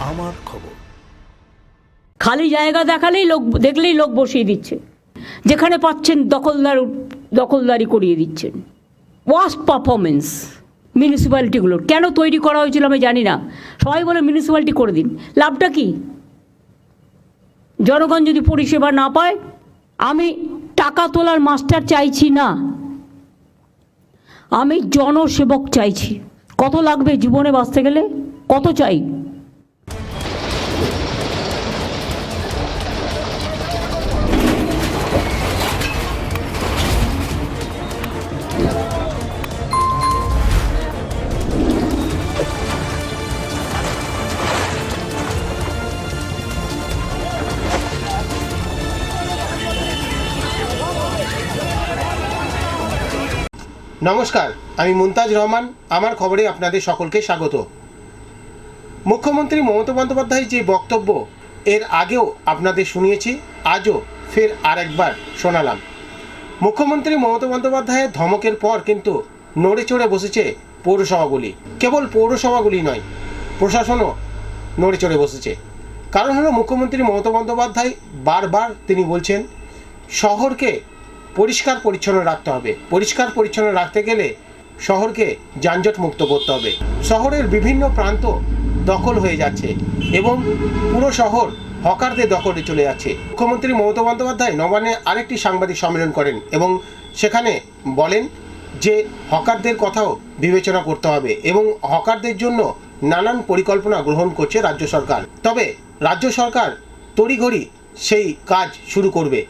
আমার খবর। খালি জায়গা দেখালেই লোক, দেখলেই লোক বসিয়ে দিচ্ছে। যেখানে পাচ্ছেন দখলদার, দখলদারি করিয়ে দিচ্ছেন। ওয়াস্ট পারফরমেন্স মিউনিসিপ্যালিটিগুলো কেন তৈরি করা হয়েছিল আমি জানি না। সবাই বলে মিউনিসিপ্যালিটি করে দিন। লাভটা কি? জনগণ যদি পরিষেবা না পায়, আমি টাকা তোলার মাস্টার চাইছি না। আমি জনসেবক চাইছি। কত লাগবে জীবনে বাঁচতে গেলে? কত চাই? নমস্কার, আমি মুমতাজ রহমান, আমার খবরে আপনাদের সকলকে স্বাগত। মুখ্যমন্ত্রী মমতা বন্দ্যোপাধ্যায়ের যে বক্তব্য, এর আগেও আপনাদের শুনিয়েছি, আজও ফের আরেকবার শোনালাম। মুখ্যমন্ত্রী মমতা বন্দ্যোপাধ্যায়ের ধমকের পর কিন্তু নড়ে চড়ে বসেছে পৌরসভাগুলি কেবল পৌরসভাগুলি নয়, প্রশাসনও নড়ে চড়ে বসেছে। কারণ হলো, মুখ্যমন্ত্রী মমতা বন্দ্যোপাধ্যায় বারবার তিনি বলছেন, শহরকে পরিষ্কার পরিচ্ছন্ন রাখতে হবে। পরিষ্কার পরিচ্ছন্ন রাখতে গেলে শহরকে যানজট মুক্ত করতে হবে। শহরের বিভিন্ন প্রান্ত দখল হয়ে যাচ্ছে এবং পুরো শহর হকারদের দখলে চলে যাচ্ছে। মুখ্যমন্ত্রী মমতা বন্দ্যোপাধ্যায় নবান্নে আরেকটি সাংবাদিক সম্মেলন করেন এবং সেখানে বলেন যে হকারদের কথাও বিবেচনা করতে হবে এবং হকারদের জন্য নানান পরিকল্পনা গ্রহণ করছে রাজ্য সরকার। তবে রাজ্য সরকার তড়িঘড়ি সেই কাজ শুরু করবে।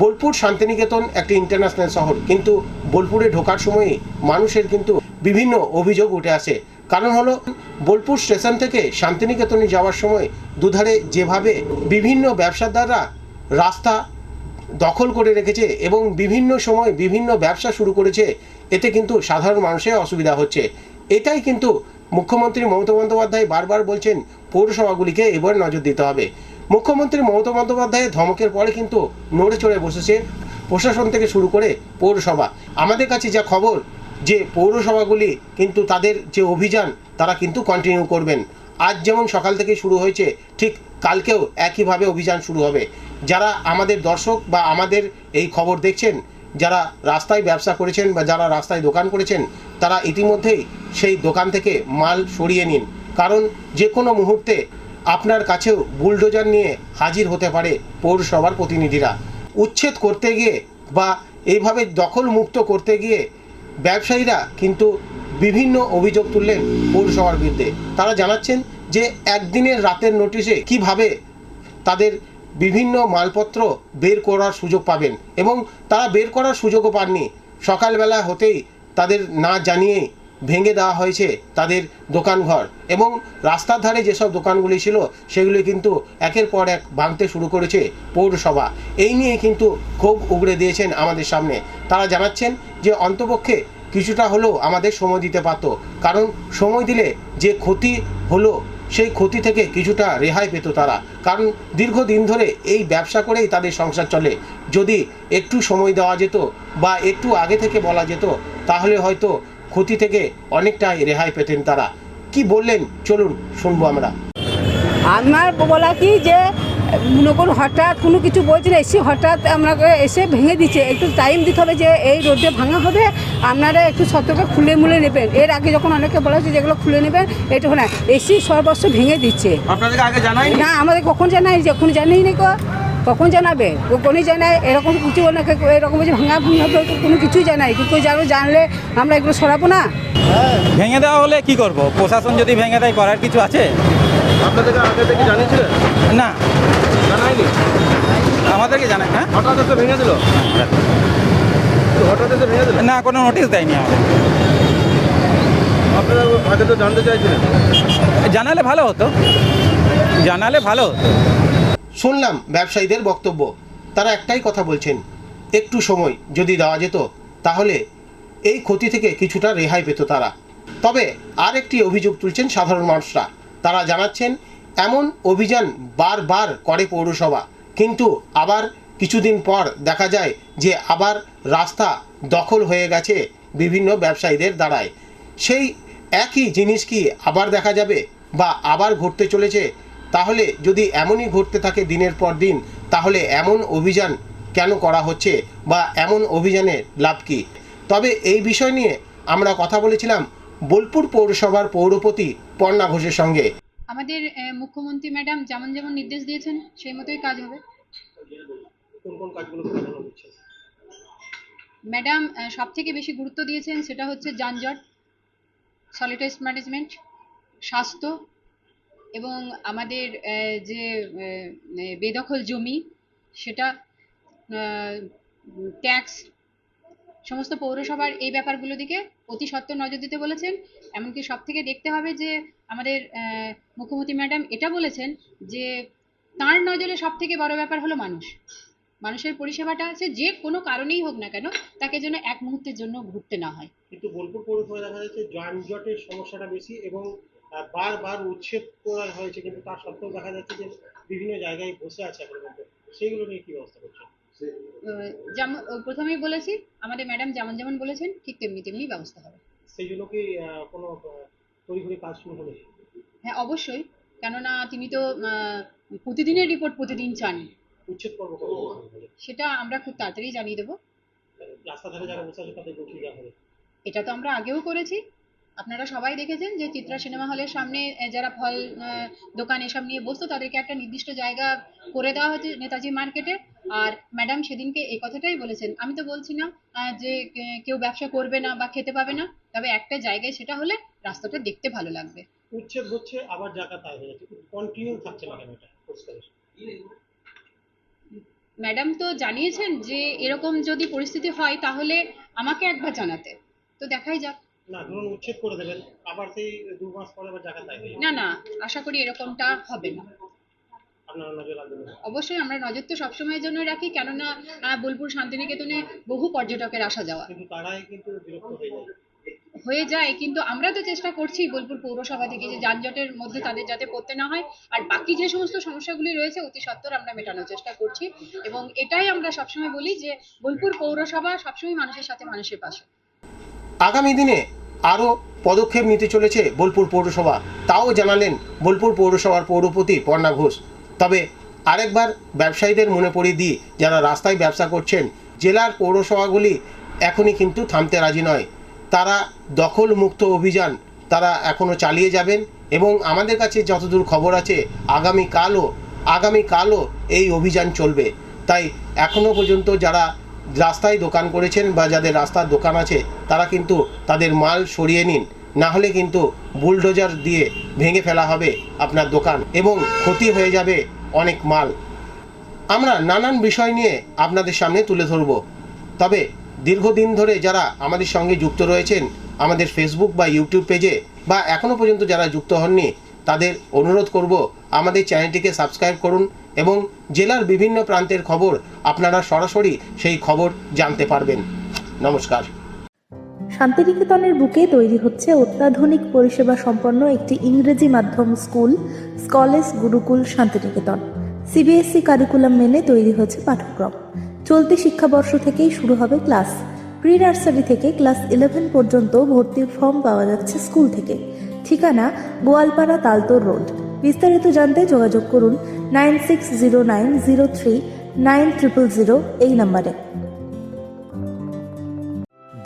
বোলপুর শান্তিনিকেতন একটি ইন্টারন্যাশনাল শহর। কিন্তু বোলপুরে ঢোকার সময়ে মানুষের কিন্তু বিভিন্ন অভিযোগ উঠে আসে। কারণ হলো, বোলপুর স্টেশন থেকে শান্তিনিকেতনে যাওয়ার সময় দুধারে যেভাবে বিভিন্ন ব্যবসাদাররা রাস্তা দখল করে রেখেছে এবং বিভিন্ন সময় বিভিন্ন ব্যবসা শুরু করেছে, এতে কিন্তু সাধারণ মানুষের অসুবিধা হচ্ছে। এটাই কিন্তু মুখ্যমন্ত্রী মমতা বন্দ্যোপাধ্যায় বারবার বলছেন, পৌরসভাগুলিকে এবার নজর দিতে হবে। মুখ্যমন্ত্রী মমতা বন্দ্যোপাধ্যায়ের ধমকের পরে কিন্তু নড়ে চড়ে বসেছে প্রশাসন থেকে শুরু করে পৌরসভা। আমাদের কাছে যা খবর, যে পৌরসভাগুলি কিন্তু তাদের যে অভিযান, তারা কিন্তু কন্টিনিউ করবেন। আজ যেমন সকাল থেকে শুরু হয়েছে, ঠিক কালকেও একইভাবে অভিযান শুরু হবে। যারা আমাদের দর্শক বা আমাদের এই খবর দেখছেন, যারা রাস্তায় ব্যবসা করেছেন বা যারা রাস্তায় দোকান করেছেন, তারা ইতিমধ্যেই সেই দোকান থেকে মাল সরিয়ে নিন। কারণ যে কোনো মুহূর্তে আপনার কাছেও বুলডোজার নিয়ে হাজির হতে পারে পৌরসভার প্রতিনিধিরা। উচ্ছেদ করতে গিয়ে বা এইভাবে দখল মুক্ত করতে গিয়ে ব্যবসায়ীরা কিন্তু বিভিন্ন অভিযোগ তুললেন পৌরসভার বিরুদ্ধে। তারা জানাচ্ছেন যে একদিনের রাতের নোটিশে কীভাবে তাদের বিভিন্ন মালপত্র বের করার সুযোগ পাবেন এবং তারা বের করার সুযোগও পাননি। সকালবেলা হতেই তাদের না জানিয়েই ভেঙে দেওয়া হয়েছে তাদের দোকানঘর এবং রাস্তার ধারে যেসব দোকানগুলি ছিল সেগুলি কিন্তু একের পর এক ভাঙতে শুরু করেছে পৌরসভা। এই নিয়ে কিন্তু ক্ষোভ উগড়ে দিয়েছেন আমাদের সামনে। তারা জানাচ্ছেন যে অন্তপক্ষে কিছুটা হলেও আমাদের সময় দিতে পারত, কারণ সময় দিলে যে ক্ষতি হলো সেই ক্ষতি থেকে কিছুটা রেহাই পেত তারা। কারণ দীর্ঘদিন ধরে এই ব্যবসা করেই তাদের সংসার চলে। যদি একটু সময় দেওয়া যেত বা একটু আগে থেকে বলা যেত, তাহলে হয়তো ক্ষতি থেকে অনেকটাই রেহাই পেতেন তারা। কি বললেন? চলুন শুনব আমরা। আমার বলা কি যে মনে করুন হঠাৎ কোনো কিছু বলছে না এসে হঠাৎ আপনাকে এসে ভেঙে দিচ্ছে। একটু টাইম দিতে হবে যে এই রোডে ভাঙা হবে আপনারা একটু সতর্ক খুলে মুলে নেবেন। এর আগে যখন অনেকে বলা হচ্ছে যেগুলো খুলে নেবেন এটা না। এসি সর্বস্ব ভেঙে দিচ্ছে। আপনাদেরকে আগে জানাই না আমাদের কখন জানাই যখন জানেই নি কখন জানাবে? কখনই জানায় এরকম কিছু অনেকে এরকম যে ভাঙা ভাঙা হবে কোনো কিছুই জানাই কিন্তু যারা জানলে আমরা এগুলো সরাবো না। ভেঙে দেওয়া হলে কি করব? প্রশাসন যদি ভেঙে দেয় করার কিছু আছে? আপনাদেরকে আগে থেকে জানিয়েছিলেন? না। জানায়নি? আমাদেরকে জানায় হ্যাঁ? হঠাৎ এসে ভেঙে দিল? হঠাৎ এসে ভেঙে দিল? না কোনো নোটিশ দেয়নি আমাদের। আপনারা আগে তো জানতে চাইছিলেন। জানালে ভালো হতো। জানালে ভালো হতো। শুনলাম ব্যবসায়ীদের বক্তব্য। তারা একটাই কথা বলছেন, একটু সময় যদি দেওয়া যেত, তাহলে এই ক্ষতি থেকে কিছুটা রেহাই পেত তারা। তবে আর একটি অভিযোগ তুলছেন সাধারণ মানুষরা। তারা জানাচ্ছেন, এমন অভিযান বারবার করে পৌরসভা, কিন্তু আবার কিছুদিন পর দেখা যায় যে আবার রাস্তা দখল হয়ে গেছে বিভিন্ন ব্যবসায়ীদের দ্বারায়। সেই একই জিনিস কি আবার দেখা যাবে বা আবার ঘটতে চলেছে? তাহলে যদি এমনই ঘটতে থাকে দিনের পর দিন তাহলে এমন অভিযান কেন করা হচ্ছে বা এমন অভিযানের লাভ কী? তবে এই বিষয় নিয়ে আমরা কথা বলেছিলাম বোলপুর পৌরসভার পৌরপতি পর্ণা ঘোষের সঙ্গে। আমাদের মুখ্যমন্ত্রী ম্যাডাম যেমন যেমন নির্দেশ দিয়েছেন সেই মতোই কাজ হবে। ম্যাডাম সব থেকে বেশি গুরুত্ব দিয়েছেন সেটা হচ্ছে যানজট সলিড ওয়েস্ট ম্যানেজমেন্ট স্বাস্থ্য এবং আমাদের যে বেদখল জমি, সেটা ট্যাক্স, সমস্ত পৌরসভার এই ব্যাপারগুলো দিকে অতি সত্ত্বর নজর দিতে বলেছেন। এমনকি সব থেকে দেখতে হবে যে, আমাদের মুখ্যমন্ত্রী ম্যাডাম এটা বলেছেন যে, তার নজরে সব থেকে বড় ব্যাপার হলো মানুষ। মানুষের পরিষেবাটা সে যে কোনো কারণেই হোক না কেন, তাকে যেন এক মুহূর্তের জন্য ঘুরতে না হয়। কিন্তু বোলপুর পৌরসভায় দেখা যাচ্ছে যানজটের সমস্যাটা বেশি এবং বারবার উচ্ছেদ করা হয়েছে কিন্তু তার সত্ত্বেও দেখা যাচ্ছে যে বিভিন্ন জায়গায় বসে আছে এখন পর্যন্ত। সেইগুলো নিয়ে কি ব্যবস্থা করছে যেমন প্রথমেই বলেছি আমাদের ম্যাডাম যেমন যেমন বলেছেন ঠিক তেমনি তেমনি ব্যবস্থা হবে। সেই জন্য কি কোনো তড়িঘড়ি কাজ শুরু হবে হ্যাঁ অবশ্যই। কেননা তিনি তো আহ, প্রতিদিনের রিপোর্ট প্রতিদিন চান। উচ্ছেদ পর্ব সেটা আমরা খুব তাড়াতাড়ি জানিয়ে দেবো। রাস্তা ধারে যারা বসে আছে তাদের এটা তো আমরা আগেও করেছি। আপনারা সবাই দেখেছেন যে চিত্রা সিনেমা হলের সামনে যারা ফল দোকান এসব নিয়ে বসতো তাদেরকে একটা নির্দিষ্ট জায়গা করে দেওয়া হয়েছে নেতাজি মার্কেটে। আর ম্যাডাম সেদিনকে এই কথাটাই বলেছেন আমি তো বলছি না যে কেউ ব্যবসা করবে না বা খেতে পাবে না তবে একটা জায়গায় সেটা হলে রাস্তাটা দেখতে ভালো লাগবে। উচ্ছেদ হচ্ছে আবার জায়গা তাই হয়ে যাচ্ছে কন্টিনিউ থাকছে কেন এটা? ম্যাডাম তো জানিয়েছেন যে এরকম যদি পরিস্থিতি হয় তাহলে আমাকে একবার জানাতে। তো দেখাই যাক। না ধরুন উচ্ছেদ করে দেবেন আবার সেই দু মাস পরে আবার জায়গা তাই না না আশা করি এরকমটা হবে না। আপনার নজর লাগবে অবশ্যই আমরা নজর তো সবসময়ের জন্য রাখি কেননা বোলপুর শান্তিনিকেতনে বহু পর্যটকের আসা যাওয়া। কিন্তু তারাই কিন্তু বিরক্ত হয়ে যায়। হয়ে যায় কিন্তু আমরা তো চেষ্টা করছি বোলপুর পৌরসভা থেকে যে যানজটের মধ্যে তাদের যাতে পড়তে না হয় আর বাকি যে সমস্ত সমস্যাগুলি রয়েছে অতি সত্বর আমরা মেটানোর চেষ্টা করছি। এবং এটাই আমরা সবসময় বলি যে বোলপুর পৌরসভা সবসময় মানুষের সাথে মানুষের পাশে। আগামী দিনে আরও পদক্ষেপ নিতে চলেছে বোলপুর পৌরসভা। তাও জানালেন বোলপুর পৌরসভার পৌরপতি পর্ণা ঘোষ। তবে আরেকবার ব্যবসায়ীদের মনে পড়িয়ে দিই যারা রাস্তায় ব্যবসা করছেন, জেলার পৌরসভাগুলি এখনই কিন্তু থামতে রাজি নয়। তারা দখল মুক্ত অভিযান তারা এখনও চালিয়ে যাবেন এবং আমাদের কাছে যতদূর খবর আছে, আগামীকালও আগামীকালও এই অভিযান চলবে। তাই এখনও পর্যন্ত যারা রাস্তায় দোকান করেছেন বা যাদের রাস্তার দোকান আছে, তারা কিন্তু তাদের মাল সরিয়ে নিন। না হলে কিন্তু বুলডোজার দিয়ে ভেঙে ফেলা হবে আপনার দোকান এবং ক্ষতি হয়ে যাবে অনেক মাল। আমরা নানান বিষয় নিয়ে আপনাদের সামনে তুলে ধরব। তবে দীর্ঘদিন ধরে যারা আমাদের সঙ্গে যুক্ত রয়েছেন, আমাদের ফেসবুক বা ইউটিউব পেজে বা এখনও পর্যন্ত যারা যুক্ত হননি, তাদের অনুরোধ করব আমাদের চ্যানেলটিকে সাবস্ক্রাইব করুন এবং জেলার বিভিন্ন প্রান্তের খবর আপনারা সরাসরি সেই খবর জানতে পারবেন। নমস্কার। শান্তিনিকেতনের বুকে তৈরি হচ্ছে অত্যাধুনিক পরিষেবা সম্পন্ন একটি ইংরেজি মাধ্যম স্কুল, স্কলেজ গুরুকুল শান্তিনিকেতন। সিবিএসসি কারিকুলাম মেনে তৈরি হয়েছে পাঠ্যক্রম। চলতি শিক্ষাবর্ষ থেকেই শুরু হবে ক্লাস। প্রি নার্সারি থেকে ক্লাস ইলেভেন পর্যন্ত ভর্তির ফর্ম পাওয়া যাচ্ছে স্কুল থেকে। ঠিকানা গোয়ালপাড়া তালতোর রোড। বিস্তারিত জানতে যোগাযোগ করুন nine six zero nine zero three nine triple zero এই নম্বরে।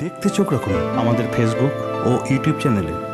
দেখতে চোখ রাখুন আমাদের ফেসবুক ও ইউটিউব চ্যানেলে।